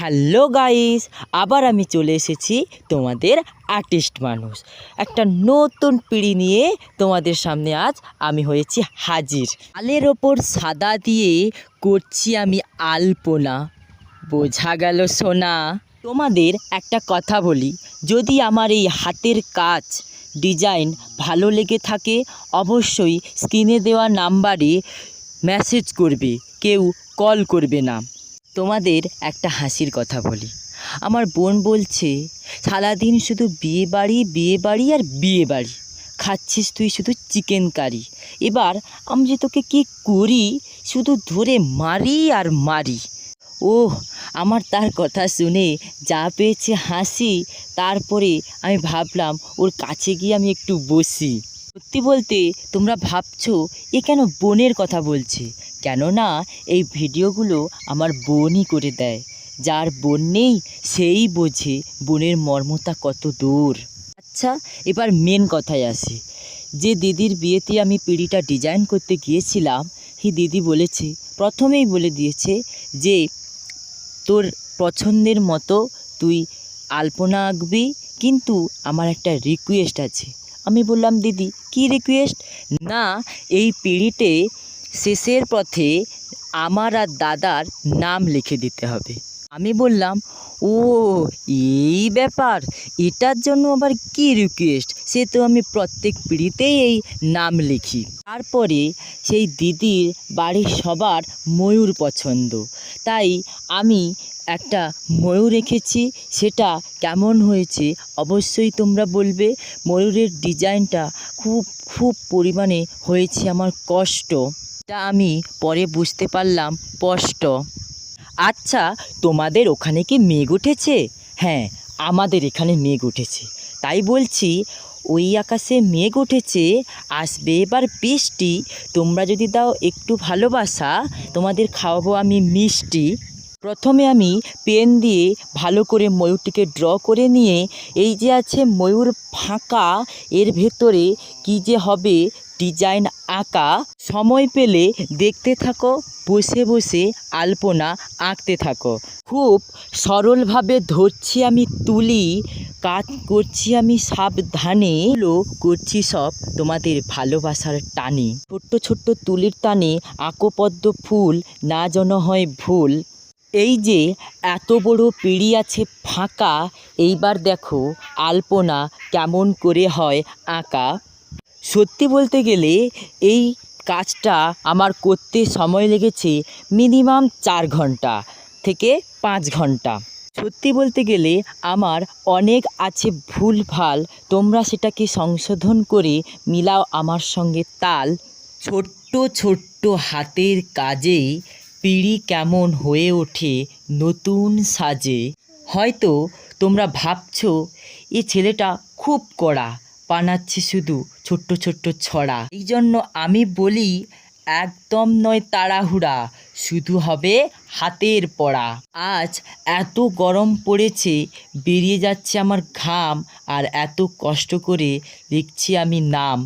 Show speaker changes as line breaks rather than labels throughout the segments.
Hello guys, আবার আমি চলে এসেছি তোমাদের আর্টিস্ট মানুষ। একটা নতুন পিড়ি নিয়ে তোমাদের সামনে আজ আমি হয়েছি হাজির। আলের ওপর সাদা দিয়ে করছি আমি আলপনা। বোঝা গেল সোনা। তোমাদের একটা কথা বলি, যদি আমার এই হাতের কাজ, ডিজাইন ভালো লেগে থাকে, অবশ্যই স্ক্রিনে দেওয়া নাম্বারে মেসেজ করবে, কেউ কল করবে না। তোমাদের একটা হাসির কথা বলি। আমার বোন বলছে, সারাদিন শুধু বিয়ে বাড়ি বিয়ে বাড়ি আর বিয়ে বাড়ি খাচ্ছিস তুই শুধু চিকেন কারি এবার আমি যে তোকে কি করি, শুধু ধরে মারি আর মারি। ওহ, আমার তার কথা শুনে যা পেয়েছে হাসি, তারপরে আমি ভাবলাম, ওর কাছে গিয়ে আমি একটু বসি। সত্যি বলতে তোমরা ভাবছ, এ কেন বোনের কথা বলছে? কেননা এই ভিডিওগুলো আমার বোনই করে দেয়। যার বোন নেই, সেই বোঝে বোনের মর্মতা কত দূর। আচ্ছা এবার মেন কথায় আসি। যে দিদির বিয়েতে আমি পিঁড়িটা ডিজাইন করতে গিয়েছিলাম সেই দিদি বলেছে, প্রথমেই বলে দিয়েছে যে, তোর পছন্দের মতো তুই আলপনা আঁকবি, কিন্তু আমার একটা রিকোয়েস্ট আছে। আমি বললাম, দিদি, কি রিকোয়েস্ট না, এই পিঁড়িতে শেষের পথে আমার আর দাদার নাম লিখে দিতে হবে। আমি বললাম, ও, এই ব্যাপার। এটার জন্য আবার কি রিকোয়েস্ট সে তো আমি প্রত্যেক পিঁড়িতেই এই নাম লিখি। তারপরে সেই দিদির বাড়ির সবার ময়ূর পছন্দ। তাই আমি একটা ময়ূর রেখেছি, সেটা কেমন হয়েছে অবশ্যই তোমরা বলবে। ময়ূরের ডিজাইনটা খুব খুব পরিমাণে হয়েছে, আমার কষ্ট। তা আমি পরে বুঝতে পারলাম, স্পষ্ট। আচ্ছা তোমাদের ওখানে কি মেঘ উঠেছে? হ্যাঁ আমাদের এখানে মেঘ উঠেছে। তাই বলছি, ওই আকাশে মেঘ উঠেছে, আসবে এবার বৃষ্টি। তোমরা যদি দাও একটু ভালোবাসা, তোমাদের খাওয়াবো আমি মিষ্টি। প্রথমে আমি পেন দিয়ে ভালো করে ময়ূরটিকে ড্র করে নিয়ে, এই যে আছে ময়ূর ফাঁকা, এর ভেতরে কি যে হবে ডিজাইন আঁকা, সময় পেলে দেখতে থাকো, বসে বসে আলপনা আঁকতে থাকো। খুব সরলভাবে ধরছি আমি তুলি, কাজ করছি আমি সাবধানে করছি সব তোমাদের ভালোবাসার টানে। ছোট্ট ছোট্ট তুলির টানে আঁকো পদ্ম ফুল না যেন হয় ভুল। এই যে এত বড় পিঁড়ি আছে ফাঁকা, এইবার দেখো আলপনা কেমন করে হয় আঁকা। সত্যি বলতে গেলে এই কাজটা আমার করতে সময় লেগেছে মিনিমাম চার ঘণ্টা থেকে পাঁচ ঘণ্টা। সত্যি বলতে গেলে আমার অনেক আছে ভুলভাল তোমরা সেটাকে সংশোধন করে মিলাও আমার সঙ্গে তাল। ছোট্ট ছোট্ট হাতের কাজেই পিড়ি কেমন হয়ে ওঠে নতুন সাজে। হয়তো তোমরা ভাবছ, এ ছেলেটা খুব কড়া। বানাচ্ছে শুধু ছোট্ট ছোট্ট ছড়া। এই জন্য আমি বলি, একদম নয় তাড়াহুড়া, শুধু হবে হাতের পড়া। আজ এত গরম পড়েছে, বেরিয়ে যাচ্ছে আমার ঘাম আর এত কষ্ট করে লিখছি আমি নাম।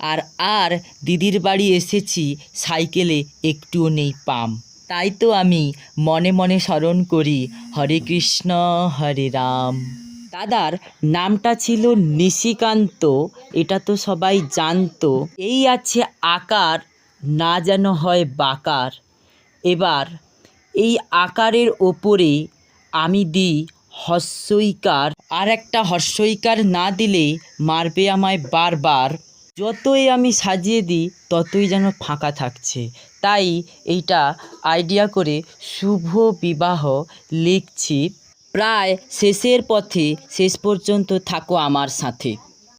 আর আর দিদির বাড়ি এসেছি, সাইকেলে একটুও নেই পাম। তাই তো আমি মনে মনে স্মরণ করি, হরে কৃষ্ণ, হরে রাম। দাদার নামটা ছিল নিশিকান্ত, এটা তো সবাই জানতো। এই আছে আকার, না যেন হয় বাকার। এবার, এই আকারের ওপরে আমি দিই হস্যইকার আর একটা হস্যইকার না দিলে মারবে আমায় বারবার। যতই আমি সাজিয়ে দিই, ততই যেন ফাঁকা থাকছে। তাই এইটা আইডিয়া করে শুভ বিবাহ লিখছি। প্রায় শেষের পথে শেষ পর্যন্ত থাকো আমার সাথে।